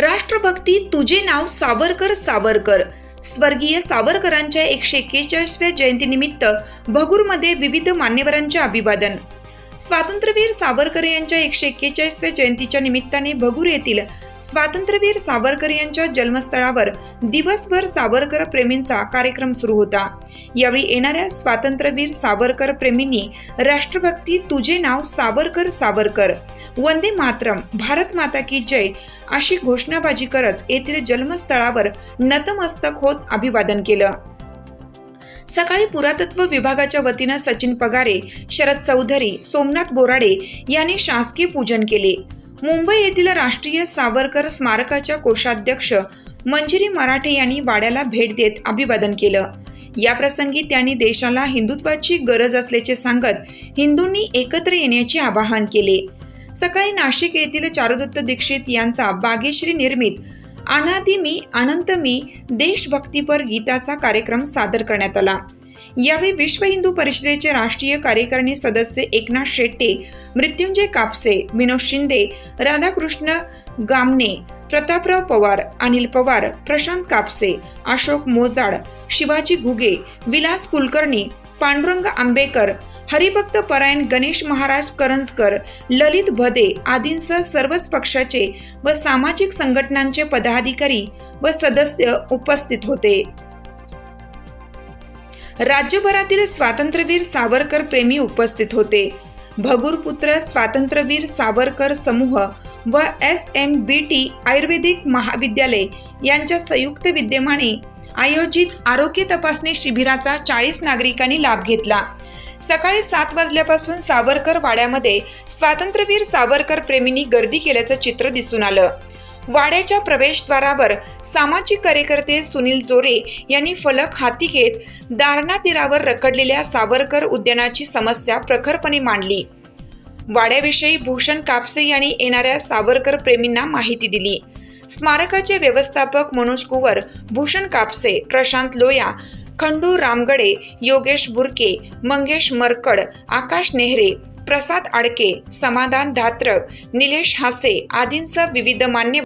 राष्ट्रभक्ती तुझे नाव सावरकर सावरकर. स्वर्गीय सावरकरांच्या एकशे एक्केचाळीसव्या जयंतीनिमित्त भगूरमध्ये विविध मान्यवरांचे अभिवादन. स्वातंत्र्यवीर सावरकर यांच्या एकशे एक्केचाळीसव्या जयंतीच्या निमित्ताने भगूर येथील स्वातंत्र्यवीर सावरकर यांच्या जन्मस्थळावर दिवसभर सावरकर प्रेमींचा कार्यक्रम सुरू होता. यावेळी येणाऱ्या स्वातंत्र्यवीर सावरकर प्रेमींनी राष्ट्रभक्ती तुझे नाव सावरकर सावरकर. वंदे मातरम भारत माता की जय अशी घोषणाबाजी करत येथील जन्मस्थळावर नतमस्तक होत अभिवादन केलं. सकाळी पुरातत्व विभागाच्या वतीनं सचिन पगारे शरद चौधरी सोमनाथ बोराडे यांनी शासकीय पूजन केले. मुंबई येथील राष्ट्रीय सावरकर स्मारकाच्या कोषाध्यक्ष मंजिरी मराठे यांनी वाड्याला भेट देत अभिवादन केलं. याप्रसंगी त्यांनी देशाला हिंदुत्वाची गरज असल्याचे सांगत हिंदूंनी एकत्र येण्याचे आवाहन केले. सकाळी नाशिक येथील चारुदत्त दीक्षित यांचा बागेश्री निर्मित अनादी मी अनंत मी देशभक्तीपर गीताचा कार्यक्रम सादर करण्यात आला. यावेळी विश्व हिंदू परिषदेचे राष्ट्रीय कार्यकारिणी सदस्य एकनाथ शेट्टे मृत्युंजय कापसे विनोद शिंदे राधाकृष्ण गामने प्रतापराव पवार अनिल पवार प्रशांत कापसे अशोक मोजाड शिवाजी घुगे विलास कुलकर्णी पांडुरंग आंबेकर हरिभक्त परायण गणेश महाराज करंजकर ललित भदे आदींसह सर्वच पक्षाचे व सामाजिक संघटनांचे पदाधिकारी व सदस्य उपस्थित होते. राज्यभरातील स्वातंत्र्यवीर सावरकर प्रेमी उपस्थित होते. भगूरपुत्र स्वातंत्र्यवीर सावरकर समूह व एस एम बी टी आयुर्वेदिक महाविद्यालय यांच्या संयुक्त विद्यमाने आयोजित आरोग्य तपासणी शिबिराचा चाळीस नागरिकांनी लाभ घेतला. सकाळी सात वाजल्यापासून सावरकर वाड्यामध्ये स्वातंत्र्यवीर सावरकर प्रेमींनी गर्दी केल्याचं चित्र दिसून आलं. वाड्याच्या प्रवेशद्वारावर सामाजिक कार्यकर्ते सुनील जोरे यांनी फलक हाती घेत दारणा तीरावर रखडलेल्या सावरकर उद्यानाची समस्या प्रखरपणे मांडली. वाड्याविषयी भूषण कापसे यांनी येणाऱ्या सावरकर प्रेमींना माहिती दिली. स्मारकाचे व्यवस्थापक मनोज कुवर भूषण कापसे प्रशांत लोया खंडू रामगडे योगेश बुरके मंगेश मरकड आकाश नेहरे प्रसाद आडके समाधान धात्रक निलेश हासे आदींसह विविध मान्य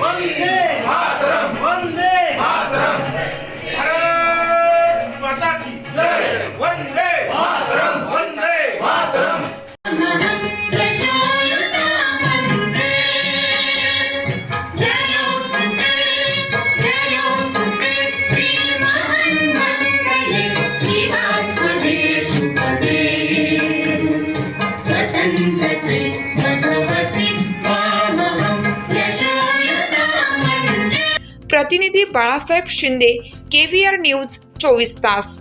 वंदे प्रतिनिधी बाळासाहेब शिंदे केव्हीआर न्यूज चोवीस तास.